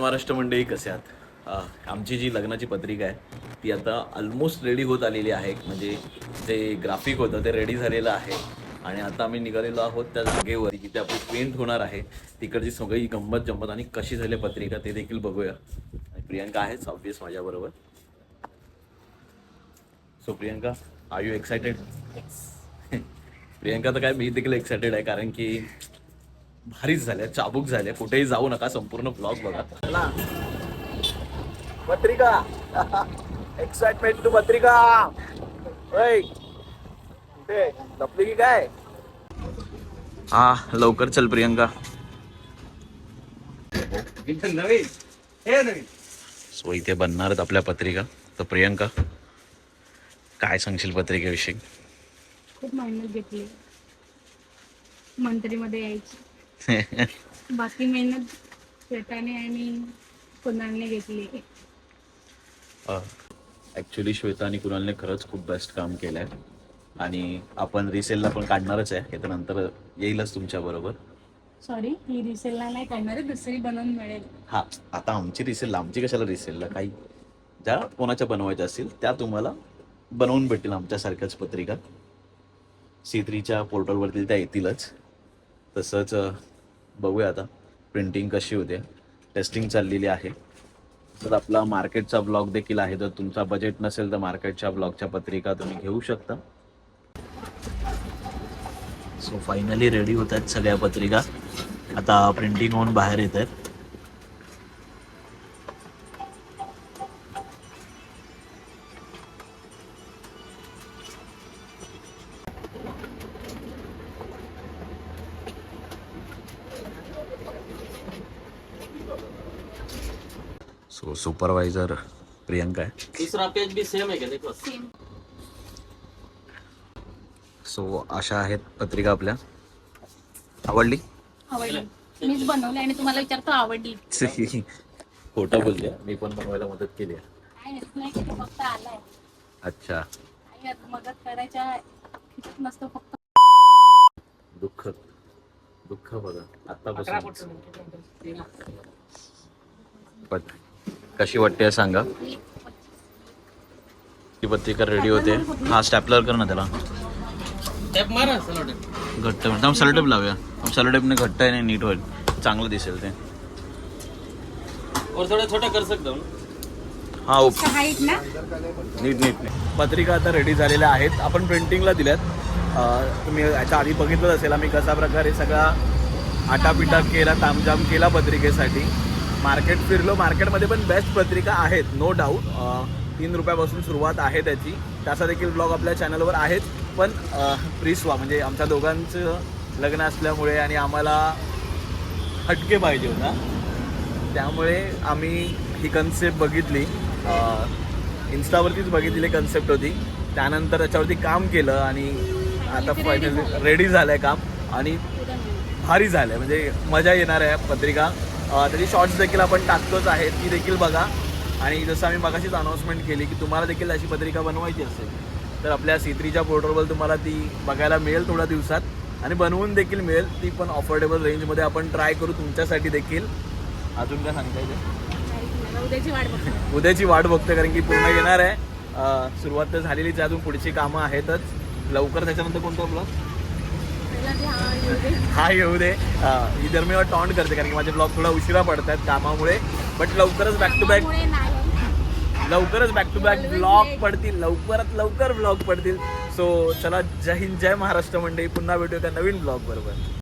महाराष्ट्र मंडळी कसे आहात? आमची जी लग्नाची पत्रिका आहे ती आता ऑलमोस्ट रेडी होत आलेली आहे. म्हणजे जे ग्राफिक होतं ते रेडी झालेलं आहे. आणि आता आम्ही निघालेलो आहोत त्या जागेवर जिथे आपली पेंट होणार आहे. तिकडची सगळी गंमत जंमत आणि कशी झाली पत्रिका ते देखील बघूया. प्रियंका आहेच ऑब्विस माझ्याबरोबर. So Priyanka are you excited Priyanka तर काय मी देखील एक्सायटेड आहे कारण की भारीच झाल्या चाबूक झाल्या. कुठेही जाऊ नका संपूर्ण ब्लॉग बघा. पत्रिका. एक्साइटमेंट टू पत्रिका. कुठे? लपली की काय? हा लवकर चल प्रियंका. नवीन. हे नवीन. सो इथे बनणार आपल्या पत्रिका. तर प्रियंका काय सांगशील पत्रिकेविषयी? खूप मेहनत घेतली. मंत्रीमध्ये यायची. बाकी मेहनत श्वेताने आणि कुणालने घेतली ॲक्च्युली श्वेता आणि कुणालने खरंच खूप बेस्ट काम केलं आहे आणि आपण रिसेलला पण काढणारच आहे. हे तर नंतर येईलच तुमच्या बरोबर. सॉरी ही रिसेलला नाही करणार आहे, दुसरी बनवून मिळेल. हा आता आमची रिसेल आमची कशाला रिसेलला काही ज्या कोणाच्या बनवायच्या असतील त्या तुम्हाला बनवून भेटतील आमच्यासारख्याच पत्रिका. सी थ्रीच्या पोर्टलवरती त्या येतीलच. तसंच बघूया आता. प्रिंटिंग कशी होते? टेस्टिंग चाललेली आहे. तर आपला मार्केटचा ब्लॉग देखील आहे. जर तुमचा बजेट नसेल तर मार्केटच्या ब्लॉगच्या पत्रिका तुम्ही घेऊ शकता. सो फायनली रेडी होत आहेत सगळ्या पत्रिका. आता प्रिंटिंग होऊन बाहेर येत आहेत. सो सुपरवायझर प्रियंका आहे दूसरा पेज भी सेम है क्या? देखो. सेम सो अशा आहेत पत्रिका आपल्या. आवडली? आवडली. मीच बनवली आणि तुम्हाला विचारतो आवडली. खोटं बोलते मी पण बनवायला मदत केली आहे. काय नाही, फक्त आलाय. अच्छा. काही मदत करायच्या ह्याच्यात नसतो फक्त. दुःख. दुःख बघा. आतापासून पत कशी वाटते सांगा. ती पत्रिका रेडी होते? हा स्टॅपलर कर ना त्याला. घट्ट एकदम सॅलोटेप लावूया. सॅलोटेपने घट्ट आहे नाही नीट होईल. चांगलं दिसेल ते. और थोड़ा छोटा कर सकता. हूँ हा नीट नीट नीट. पत्रिका आता रेडी झालेल्या आहेत. आपण प्रिंटिंगला दिल्यात. तुम्ही याच्या आधी बघितलं असेल आम्ही कशा प्रकारे सगळा आटापिटा केला तामजाम केला पत्रिकेसाठी. मार्केट फिरलो. मार्केटमध्ये पण बेस्ट पत्रिका आहेत नो डाऊट तीन रुपयापासून सुरुवात आहे त्याची. त्याचा देखील ब्लॉग आपल्या चॅनलवर आहेच पण प्रिस्वा म्हणजे आमच्या दोघांचं लग्न असल्यामुळे आणि आम्हाला हटके पाहिजे होता. त्यामुळे आम्ही ही कन्सेप्ट बघितली. इन्स्टावरतीच बघितलेली कन्सेप्ट होती. त्यानंतर त्याच्यावरती काम केलं आणि आता फायनली रेडी झालं. आहे काम. आणि भारी झालं आहे म्हणजे मजा येणार आहे पत्रिका. त्याची शॉर्ट्स देखील आपण टाकतोच आहे ती देखील बघा. आणि जसं आम्ही मगाशीच अनाऊन्समेंट केली की तुम्हाला देखील अशी पत्रिका बनवायची असेल तर आपल्या सीत्रीच्या पोर्टलवर तुम्हाला ती बघायला मिळेल थोड्या दिवसात. आणि बनवून देखील मिळेल ती पण अफोर्डेबल रेंजमध्ये आपण ट्राय करू तुमच्यासाठी देखील. अजून काय सांगता येते उद्याची वाट बघतो. उद्याची वाट बघतोय कारण की पूर्ण येणार आहे. सुरुवात तर झालेलीच आहे अजून पुढची कामं आहेतच. लवकर त्याच्यानंतर कोणता ब्लॉग हा येऊ दे. हा इतर मी टॉन्ट करते कारण की माझे ब्लॉग थोडा उशिरा पडतात कामामुळे. बट लवकरच बॅक टू बॅक लवकरच बॅक टू बॅक ब्लॉग. पडतील. लवकरात लवकर ब्लॉग पडतील. सो चला जय हिंद जय महाराष्ट्र मंडळी. पुन्हा भेटूया एका नवीन ब्लॉग बरोबर.